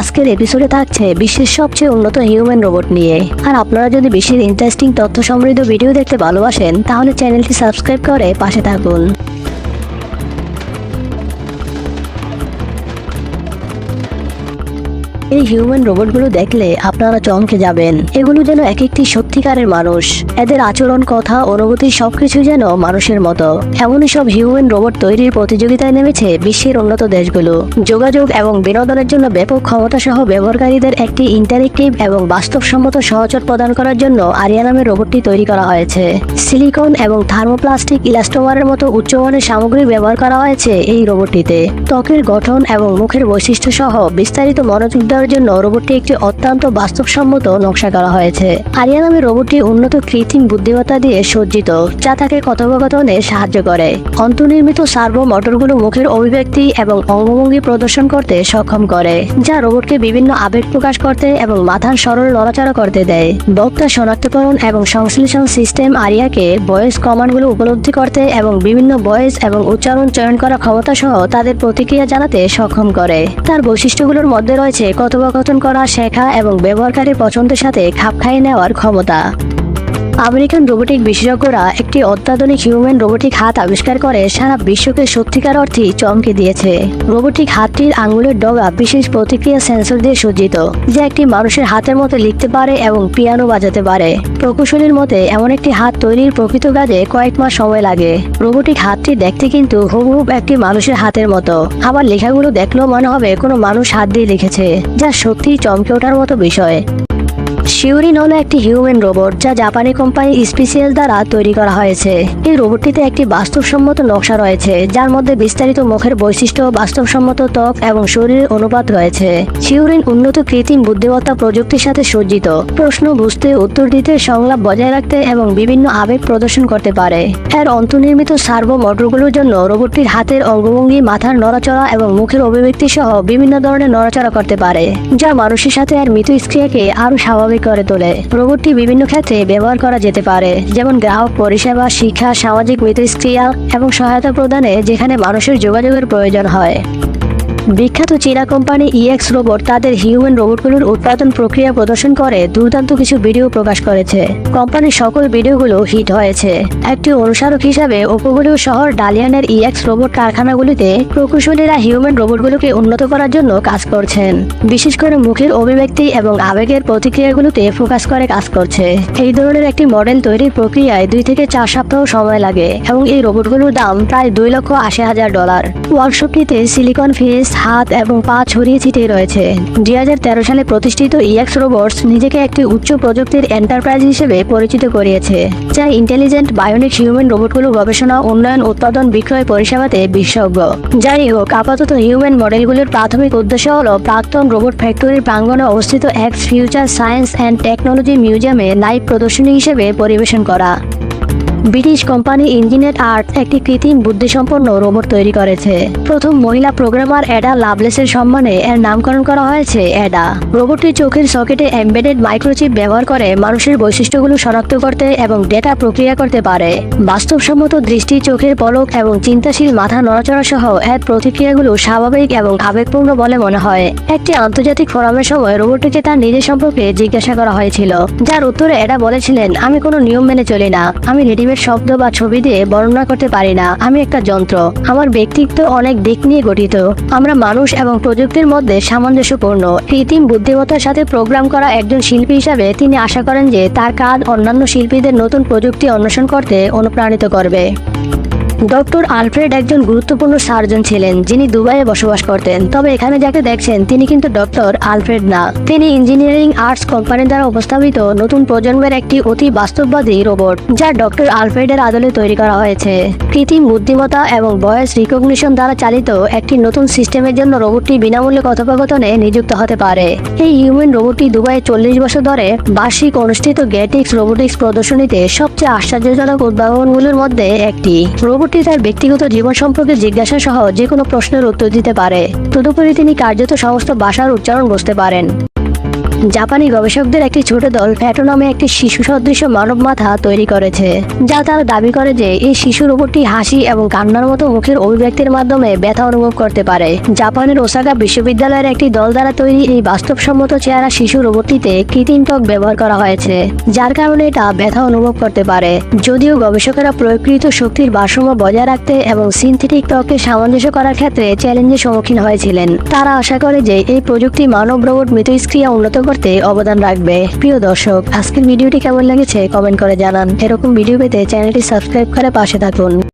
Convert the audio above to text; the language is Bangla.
আজকের এপিসোডে থাকছে বিশ্বের সবচেয়ে উন্নত হিউম্যান রোবট নিয়ে। আর আপনারা যদি বিশ্বের ইন্টারেস্টিং তথ্য সমৃদ্ধ ভিডিও দেখতে ভালোবাসেন, তাহলে চ্যানেলটি সাবস্ক্রাইব করে পাশে থাকুন। এই হিউম্যান রোবটগুলো দেখলে আপনারা চমকে যাবেন। এগুলো যেন এক একটি সত্যিকারের মানুষ। এদের আচরণ, কথা, অনুভূতি সবকিছু যেন মানুষের মতো। এমনই সব হিউম্যান রোবট তৈরির প্রতিযোগিতায় নেমেছে বিশ্বের উন্নত দেশগুলো। যোগাযোগ এবং বিনোদনের জন্য ব্যাপক ক্ষমতা সহ ব্যবহারকারীদের একটি ইন্টারেক্টিভ এবং বাস্তবসম্মত সহচর প্রদান করার জন্য আরিয়া নামের রোবটটি তৈরি করা হয়েছে। সিলিকন এবং থার্মোপ্লাস্টিক ইলাস্টোমারের মতো উচ্চমানের সামগ্রী ব্যবহার করা হয়েছে এই রোবটটিতে ত্বকের গঠন এবং মুখের বৈশিষ্ট্য সহ বিস্তারিত মনোযোগ দেওয়ার জন্য রোবটটি একটি অত্যন্ত বাস্তবসম্মত নকশা করা হয়েছে। আরিয়া নামে রোবটটি উন্নত কৃত্রিম বুদ্ধিমত্তা দিয়ে সজ্জিত, যা তাকে কথোপকথনে সাহায্য করে। অন্তর্নির্মিত সার্ভো মোটরগুলো মুখের অভিব্যক্তি এবং অঙ্গভঙ্গি প্রদর্শন করতে সক্ষম করে, যা রোবটকে বিভিন্ন আবেগ প্রকাশ করতে এবং মাথার সরল নড়াচড়া করতে দেয়। বক্তা শনাক্তকরণ এবং সংশ্লেষণ সিস্টেম আরিয়াকে ভয়েস কমান্ডগুলো উপলব্ধি করতে এবং বিভিন্ন ভয়েস এবং উচ্চারণ চয়ন করা ক্ষমতা সহ তাদের প্রতিক্রিয়া জানাতে সক্ষম করে। তার বৈশিষ্ট্যগুলোর মধ্যে রয়েছে কথোপকথন করা শেখা এবং ব্যবহারকারীর পছন্দের সাথে খাপ খাইয়ে নেওয়ার ক্ষমতা। আমেরিকান রোবোটিক বিশেষজ্ঞরা একটি অত্যাধুনিক হিউম্যান রোবোটিক হাত আবিষ্কার করে সারা বিশ্বকে সত্যিকার অর্থে চমকে দিয়েছে। রোবোটিক হাতটির আঙ্গুলের ডগা বিশেষ প্রতিক্রিয়া সেন্সর দিয়ে সজ্জিত, যা একটি মানুষের হাতের মতো লিখতে পারে এবং পিয়ানো বাজাতে পারে। প্রকৌশলীর মতে, এমন একটি হাত তৈরির প্রকৃত কাজে কয়েক মাস সময় লাগে। রোবোটিক হাতটি দেখতে কিন্তু হুবহুব একটি মানুষের হাতের মতো। আবার লেখাগুলো দেখলেও মনে হবে কোনো মানুষ হাত দিয়ে লিখেছে, যা সত্যিই চমকে ওঠার মতো বিষয়। শিউরিন হলো একটি হিউম্যান রোবট যা জাপানি কোম্পানি স্পেশিয়াল দ্বারা তৈরি করা হয়েছে। এই রোবটটিতে একটি বাস্তবসম্মত নকশা রয়েছে, যার মধ্যে বিস্তারিত মুখের বৈশিষ্ট্য, বাস্তবসম্মত ত্বক এবং শরীরের অনুপাত রয়েছে। শিউরিন উন্নত কৃত্রিম বুদ্ধিমত্তা প্রযুক্তির সাথে সজ্জিত। প্রশ্ন বুঝতে, উত্তর দিতে, সংলাপ বজায় রাখতে এবং বিভিন্ন আবেগ প্রদর্শন করতে পারে। এর অন্তর্নির্মিত সার্ভো মোটরগুলোর জন্য রোবটটির হাতের অঙ্গভঙ্গি, মাথার নড়াচড়া এবং মুখের অভিব্যক্তি সহ বিভিন্ন ধরনের নড়াচড়া করতে পারে, যা মানুষের সাথে আর মিথস্ক্রিয়াকে আরও স্বাভাবিক করে তোলে। রোবটটি বিভিন্ন ক্ষেত্রে ব্যবহার করা যেতে পারে, যেমন গ্রাহক পরিষেবা, শিক্ষা, সামাজিক মিথস্ক্রিয়া এবং সহায়তা প্রদানে যেখানে মানুষের যোগাযোগের প্রয়োজন হয়। বিখ্যাত চীনা কোম্পানি ইএক্স রোবট তাদের হিউম্যান রোবটগুলোর উৎপাদন প্রক্রিয়া প্রদর্শন করে। দুর্দান্ত কিছু ভিডিও প্রকাশ করেছে। কোম্পানির সকল ভিডিওগুলো হিট হয়েছে। একটি অনুসারক হিসাবে, উপকূলীয় শহর ডালিয়ানের ইএক্স রোবট কারখানাগুলিতে প্রকৌশলীরা হিউম্যান রোবটগুলোকে উন্নত করার জন্য কাজ করছেন। বিশেষ করে মুখের অভিব্যক্তি এবং আবেগের প্রতিক্রিয়াগুলোতে ফোকাস করে কাজ করছে। এই ধরনের একটি মডেল তৈরির প্রক্রিয়ায় দুই থেকে চার সপ্তাহ সময় লাগে এবং এই রোবটগুলোর দাম প্রায় দুই লক্ষ আশি হাজার ডলার। ওয়ার্কশপটিতে সিলিকন ফেস হাত এবং পা ছড়িয়ে ছিটিয়ে রয়েছে। দুই হাজার তেরো সালে প্রতিষ্ঠিত ইয়াক্স রোবটস নিজেকে একটি উচ্চ প্রযুক্তির এন্টারপ্রাইজ হিসেবে পরিচিত করিয়েছে, যা ইন্টেলিজেন্ট বায়োনিক হিউম্যান রোবটগুলো গবেষণা, উন্নয়ন, উৎপাদন, বিক্রয়, পরিষেবাতে বিশেষজ্ঞ। যাই হোক, আপাতত হিউম্যান মডেলগুলোর প্রাথমিক উদ্দেশ্য হল প্রাক্তন রোবট ফ্যাক্টরির প্রাঙ্গণে অবস্থিত X future science and technology মিউজিয়ামে লাইভ প্রদর্শনী হিসেবে পরিবেশন করা। ব্রিটিশ কোম্পানি ইঞ্জিনিয়ার আর্ট একটি কৃত্রিম বুদ্ধিসম্পন্ন রোবট তৈরি করেছে। প্রথম মহিলা প্রোগ্রামার অ্যাডা লাভলেসের সম্মানে এর নামকরণ করা হয়েছে অ্যাডা রোবটটি চোখের সকেটে এমবেডেড মাইক্রোচিপ ব্যবহার করে মানুষের বৈশিষ্ট্যগুলো শনাক্ত করতে এবং ডেটা প্রক্রিয়া করতে পারে। বাস্তবসম্মত দৃষ্টি, চোখের পলক এবং চিন্তাশীল মাথা নড়াচড়া সহ এর প্রতিক্রিয়াগুলো স্বাভাবিক এবং আবেগপূর্ণ বলে মনে হয়। একটি আন্তর্জাতিক ফোরামের সময় রোবটটিকে তার নিজের সম্পর্কে জিজ্ঞাসা করা হয়েছিল, যার উত্তরে এডা বলেছিলেন, আমি কোনো নিয়ম মেনে চলি না। আমি রেডিমেড শব্দ বা ছবি দিয়ে বর্ণনা করতে পারি না। আমি একটা যন্ত্র। আমার ব্যক্তিত্ব অনেক দিক নিয়ে গঠিত। আমরা মানুষ এবং প্রযুক্তির মধ্যে সামঞ্জস্যপূর্ণ। কৃত্রিম বুদ্ধিমত্তার সাথে প্রোগ্রাম করা একজন শিল্পী হিসাবে তিনি আশা করেন যে তার কাজ অন্যান্য শিল্পীদের নতুন প্রযুক্তি অন্বেষণ করতে অনুপ্রাণিত করবে। ডক্টর আলফ্রেড একজন গুরুত্বপূর্ণ সার্জন ছিলেন, যিনি দুবাইয়ে বসবাস করতেন। তবে এখানে যাকে দেখছেন, তিনি কিন্তু ডক্টর আলফ্রেড না। তিনি ইঞ্জিনিয়ারিং আর্টস কোম্পানি দ্বারা উপস্থাপিত নতুন প্রজন্মের একটি অতি বাস্তববাদী রোবট, যা ডক্টর আলফ্রেডের আদলে তৈরি করা হয়েছে। কৃত্রিম বুদ্ধিমত্তা এবং ভয়েস রিকগনিশন দ্বারা চালিত একটি নতুন সিস্টেমের জন্য রোবটটি বিনামূল্যে কথোপকথনে নিযুক্ত হতে পারে। এই হিউম্যান রোবটটি দুবাইয়ে চল্লিশ বছর ধরে বার্ষিক অনুষ্ঠিত গ্যাটিক্স রোবোটিক্স প্রদর্শনীতে সবচেয়ে আশ্চর্যজনক উদ্ভাবনগুলোর মধ্যে একটি। রোবটটি তার ব্যক্তিগত জীবন সম্পর্কে জিজ্ঞাসা সহ যে কোনো প্রশ্নের উত্তর দিতে পারে। তদুপরি তিনি কার্যত সমস্ত ভাষার উচ্চারণ বুঝতে পারেন। জাপানি গবেষকদের একটি ছোট দল ফ্যাটো নামে একটি শিশু সদৃশ মানব মাথা তৈরি করেছে, যা তারা দাবি করে যে এই শিশু রোবটটি হাসি এবং কান্নার মতো মুখের অভিব্যক্তির মাধ্যমে ব্যথা অনুভব করতে পারে। জাপানের ওসাকা বিশ্ববিদ্যালয়ের একটি দল দ্বারা তৈরি এই বাস্তবসম্মত চেহারা শিশু রোবটটিতে কৃত্রিম ত্বক ব্যবহার করা হয়েছে, যার কারণে এটা ব্যথা অনুভব করতে পারে। যদিও গবেষকেরা প্রয়োগকৃত শক্তির ভারসাম্য বজায় রাখতে এবং সিনথেটিক ত্বককে সামঞ্জস্য করার ক্ষেত্রে চ্যালেঞ্জের সম্মুখীন হয়েছিলেন। তারা আশা করে যে এই প্রযুক্তি মানব রোবট মিথস্ক্রিয়া উন্নত করতে অবদান রাখবে। প্রিয় দর্শক, আজকের ভিডিওটি কেমন লেগেছে কমেন্ট করে জানান। এরকম ভিডিও পেতে চ্যানেলটি সাবস্ক্রাইব করে পাশে থাকুন।